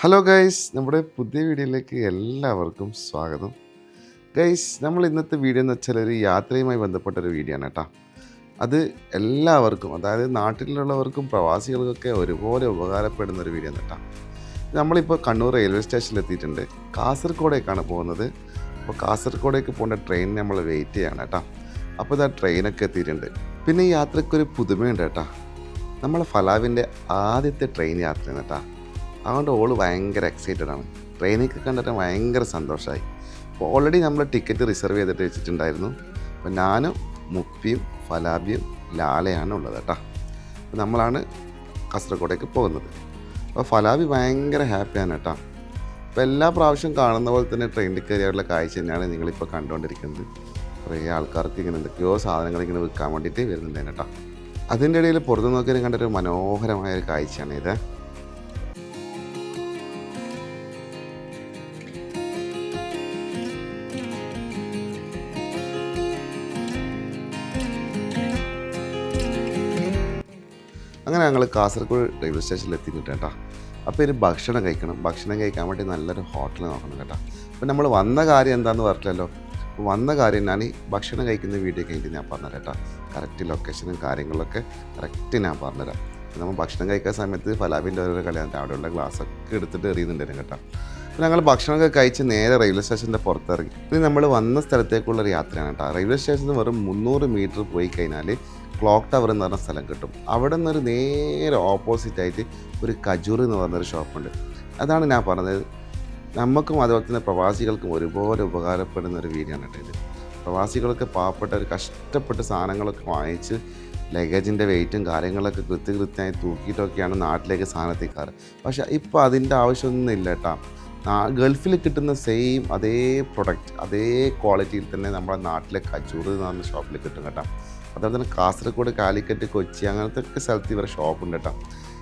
Hello guys നമ്മുടെ പുതിയ വീഡിയോയിലേക്ക് എല്ലാവർക്കും സ്വാഗതം. ഗൈസ് നമ്മൾ ഇന്നത്തെ വീഡിയോ എന്ന് വെച്ചാൽ ഒരു യാത്രയുമായി ബന്ധപ്പെട്ട ഒരു വീഡിയോ ആണ് കേട്ടോ. അത് എല്ലാവർക്കും അതായത് നാട്ടിലുള്ളവർക്കും പ്രവാസികൾക്കൊക്കെ ഒരുപോലെ ഉപകാരപ്പെടുന്ന ഒരു വീഡിയോ ആണ് കേട്ടോ. നമ്മളിപ്പോൾ കണ്ണൂർ റെയിൽവേ സ്റ്റേഷനിൽ എത്തിയിട്ടുണ്ട്. കാസർഗോഡേക്കാണ് പോകുന്നത്. അപ്പോൾ കാസർഗോഡേക്ക് പോകേണ്ട ട്രെയിൻ നമ്മൾ വെയിറ്റ് ചെയ്യാണ് കേട്ടോ. അപ്പോൾ ഇതാ ട്രെയിനൊക്കെ എത്തിയിട്ടുണ്ട്. പിന്നെ ഈ യാത്രയ്ക്കൊരു പുതുമയുണ്ട് കേട്ടോ. നമ്മളെ ഫലാവിന്റെ ആദ്യത്തെ ട്രെയിൻ യാത്രയാണ് കേട്ടോ. അതുകൊണ്ട് ഓൾ ഭയങ്കര എക്സൈറ്റഡ് ആണ്. ട്രെയിനൊക്കെ കണ്ടിട്ട് ഭയങ്കര സന്തോഷമായി അപ്പോൾ ഓൾറെഡി നമ്മൾ ടിക്കറ്റ് റിസർവ് ചെയ്തിട്ട് വെച്ചിട്ടുണ്ടായിരുന്നു. അപ്പോൾ ഞാനും മുപ്പിയും ഫലാബിയും ലാലയാണ് ഉള്ളത് കേട്ടോ. അപ്പോൾ നമ്മളാണ് കാസർഗോഡേക്ക് പോകുന്നത്. അപ്പോൾ ഫലാബി ഭയങ്കര ഹാപ്പിയാണ് കേട്ടോ. അപ്പോൾ എല്ലാ പ്രാവശ്യം കാണുന്ന പോലെ തന്നെ ട്രെയിനിൽ കയറിയുള്ള കാഴ്ച തന്നെയാണ് നിങ്ങളിപ്പോൾ കണ്ടുകൊണ്ടിരിക്കുന്നത്. കുറേ ആൾക്കാർക്ക് ഇങ്ങനെ എന്തൊക്കെയോ സാധനങ്ങൾ ഇങ്ങനെ വിൽക്കാൻ വേണ്ടിയിട്ട് വരുന്നുണ്ട് കേട്ടോ. അതിന്റെ ഇടയിൽ പുറത്ത് നോക്കിയാലും കണ്ടൊരു മനോഹരമായ ഒരു കാഴ്ചയാണ് ഇത്. അങ്ങനെ ഞങ്ങൾ കാസർഗോഡ് റെയിൽവേ സ്റ്റേഷനിൽ എത്തിയിട്ട് കേട്ടോ. അപ്പോൾ ഇനി ഭക്ഷണം കഴിക്കണം. ഭക്ഷണം കഴിക്കാൻ വേണ്ടി നല്ലൊരു ഹോട്ടൽ നോക്കണം കേട്ടോ. അപ്പോൾ നമ്മൾ വന്ന കാര്യം എന്താണെന്ന് പറഞ്ഞില്ലല്ലോ വന്ന കാര്യം ഞാൻ ഭക്ഷണം കഴിക്കുന്ന വീഡിയോ കഴിഞ്ഞിട്ട് ഞാൻ പറഞ്ഞുതരാം കേട്ടോ. കറക്റ്റ് ലൊക്കേഷനും കാര്യങ്ങളൊക്കെ കറക്റ്റ് ഞാൻ പറഞ്ഞുതരാം. നമ്മൾ ഭക്ഷണം കഴിക്കുന്ന സമയത്ത് ഫലാബിന്റെ ഓരോ കളിയാണ് അവിടെയുള്ള ഗ്ലാസ്സൊക്കെ എടുത്തിട്ട് എറിയുന്നുണ്ടായിരുന്നു കേട്ടോ. അപ്പോൾ ഞങ്ങൾ ഭക്ഷണമൊക്കെ കഴിച്ച് നേരെ റെയിൽവേ സ്റ്റേഷന്റെ പുറത്തിറങ്ങി. ഇനി നമ്മൾ വന്ന സ്ഥലത്തേക്കുള്ള ഒരു യാത്രയാണ് കേട്ടോ. റെയിൽവേ സ്റ്റേഷനിൽ വെറും മുന്നൂറ് മീറ്റർ പോയി കഴിഞ്ഞാൽ ക്ലോക്ക് ടവർ എന്ന് പറഞ്ഞ സ്ഥലം കിട്ടും. അവിടെ നിന്നൊരു നേരെ ഓപ്പോസിറ്റ് ആയിട്ട് ഒരു കജൂർ എന്ന് പറഞ്ഞൊരു ഷോപ്പുണ്ട് അതാണ് ഞാൻ പറഞ്ഞത്. നമുക്കും അതുപോലെ തന്നെ പ്രവാസികൾക്കും ഒരുപോലെ ഉപകാരപ്പെടുന്ന ഒരു ആണ് കേട്ടോ ഇത്. പ്രവാസികളൊക്കെ പാവപ്പെട്ട ഒരു കഷ്ടപ്പെട്ട് സാധനങ്ങളൊക്കെ വാങ്ങിച്ച് ലഗേജിന്റെ വെയിറ്റും കാര്യങ്ങളൊക്കെ കൃത്യകൃത്യമായി തൂക്കിയിട്ടൊക്കെയാണ് നാട്ടിലേക്ക് സാധനത്തിക്കാറ്. പക്ഷെ ഇപ്പോൾ അതിന്റെ ആവശ്യമൊന്നും ഇല്ല കേട്ടോ. ഗൾഫിൽ കിട്ടുന്ന സെയിം അതേ പ്രൊഡക്റ്റ് അതേ ക്വാളിറ്റിയിൽ തന്നെ നമ്മുടെ നാട്ടിലെ കച്ചൂർ എന്ന് പറഞ്ഞ ഷോപ്പിൽ കിട്ടും കേട്ടോ. അതുപോലെ തന്നെ കാസർഗോഡ് കാലിക്കറ്റ് കൊച്ചി അങ്ങനത്തെ ഒക്കെ സ്ഥലത്ത് ഇവരുടെ ഷോപ്പ് ഉണ്ട് കേട്ടോ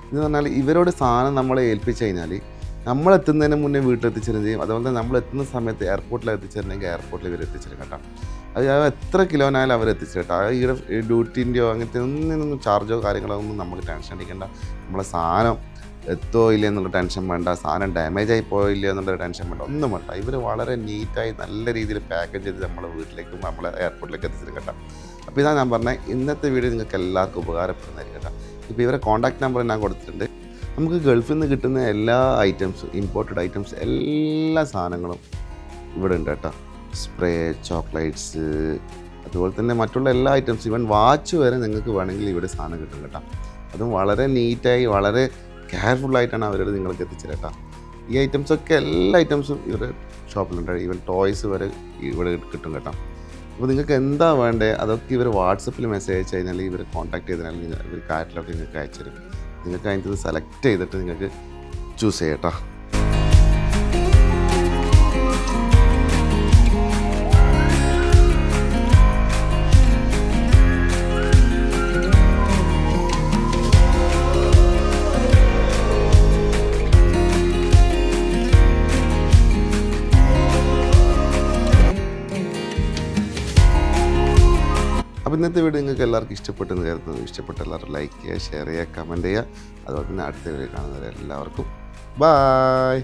എന്ന് പറഞ്ഞാൽ ഇവരോട് സാധനം നമ്മളെ ഏൽപ്പിച്ച് കഴിഞ്ഞാൽ നമ്മൾ എത്തുന്നതിന് മുന്നേ വീട്ടിലെത്തിച്ചിരും ചെയ്യും അതുപോലെ തന്നെ നമ്മൾ എത്തുന്ന സമയത്ത് എയർപോർട്ടിൽ എത്തിച്ചിരുന്നെങ്കിൽ എയർപോർട്ടിൽ ഇവർ എത്തിച്ചിരുന്നു കേട്ടോ അത് എത്ര കിലോനായാലും അവർ എത്തിച്ചു കേട്ടോ അത് ഈടെ ഡ്യൂട്ടിന്റെയോ അങ്ങനത്തെ ഒന്നും ചാർജോ കാര്യങ്ങളോ ഒന്നും നമുക്ക് ടെൻഷൻ അടിക്കേണ്ട. നമ്മളെ സാധനം എത്തോ ഇല്ല എന്നുള്ള ടെൻഷൻ വേണ്ട. സാധനം ഡാമേജ് ആയി പോയില്ല എന്നുള്ള ടെൻഷൻ വേണ്ട. ഒന്നും വേണ്ട. ഇവർ വളരെ നീറ്റായി നല്ല രീതിയിൽ പാക്കേജ് ചെയ്ത് നമ്മളെ വീട്ടിലേക്കും നമ്മളെ എയർപോർട്ടിലേക്ക് എത്തിച്ചിട്ട് കേട്ടോ അപ്പോൾ ഇതാണ് ഞാൻ പറഞ്ഞത് ഇന്നത്തെ വീഡിയോ നിങ്ങൾക്ക് എല്ലാവർക്കും ഉപകാരപ്പെടുന്നതായിരിക്കും കേട്ടോ ഇപ്പോൾ ഇവരെ കോൺടാക്ട് നമ്പർ ഞാൻ കൊടുത്തിട്ടുണ്ട്. നമുക്ക് ഗൾഫിൽ നിന്ന് കിട്ടുന്ന എല്ലാ ഐറ്റംസ് ഇമ്പോർട്ടഡ് ഐറ്റംസ് എല്ലാ സാധനങ്ങളും ഇവിടെ ഉണ്ട് കേട്ടോ. സ്പ്രേ ചോക്ലേറ്റ്സ് അതുപോലെ തന്നെ മറ്റുള്ള എല്ലാ ഐറ്റംസും ഇവൻ വാച്ച് വരെ നിങ്ങൾക്ക് വേണമെങ്കിൽ ഇവിടെ സാധനം കിട്ടും കേട്ടോ. അതും വളരെ നീറ്റായി വളരെ കെയർഫുള്ളായിട്ടാണ് അവരോട് നിങ്ങൾക്ക് എത്തിച്ചത് കേട്ടോ. ഈ ഐറ്റംസൊക്കെ എല്ലാ ഐറ്റംസും ഇവരുടെ ഷോപ്പിലുണ്ട് ഈവൻ ടോയ്സ് വരെ ഇവിടെ കിട്ടും കേട്ടോ. അപ്പോൾ നിങ്ങൾക്ക് എന്താ വേണ്ടത് അതൊക്കെ ഇവർ വാട്സപ്പിൽ മെസ്സേജ് അയച്ചു കഴിഞ്ഞാൽ ഇവർ കോൺടാക്ട് ചെയ്താൽ ഇവർ കാറ്റിലൊക്കെ നിങ്ങൾക്ക് അയച്ചു തരും. നിങ്ങൾക്ക് അതിന്റെ സെലക്ട് ചെയ്തിട്ട് നിങ്ങൾക്ക് ചൂസ് ചെയ്യാം അപ്പോൾ ഇന്നത്തെ വീഡിയോ നിങ്ങൾക്ക് എല്ലാവർക്കും ഇഷ്ടപ്പെട്ടെന്ന് കരുതുന്നു. ഇഷ്ടപ്പെട്ട എല്ലാവരും ലൈക്ക് ചെയ്യുക ഷെയർ ചെയ്യുക കമന്റ് ചെയ്യുക. അതുപോലെ തന്നെ അടുത്ത വീഡിയോ കാണുന്നവരെ എല്ലാവർക്കും ബായ്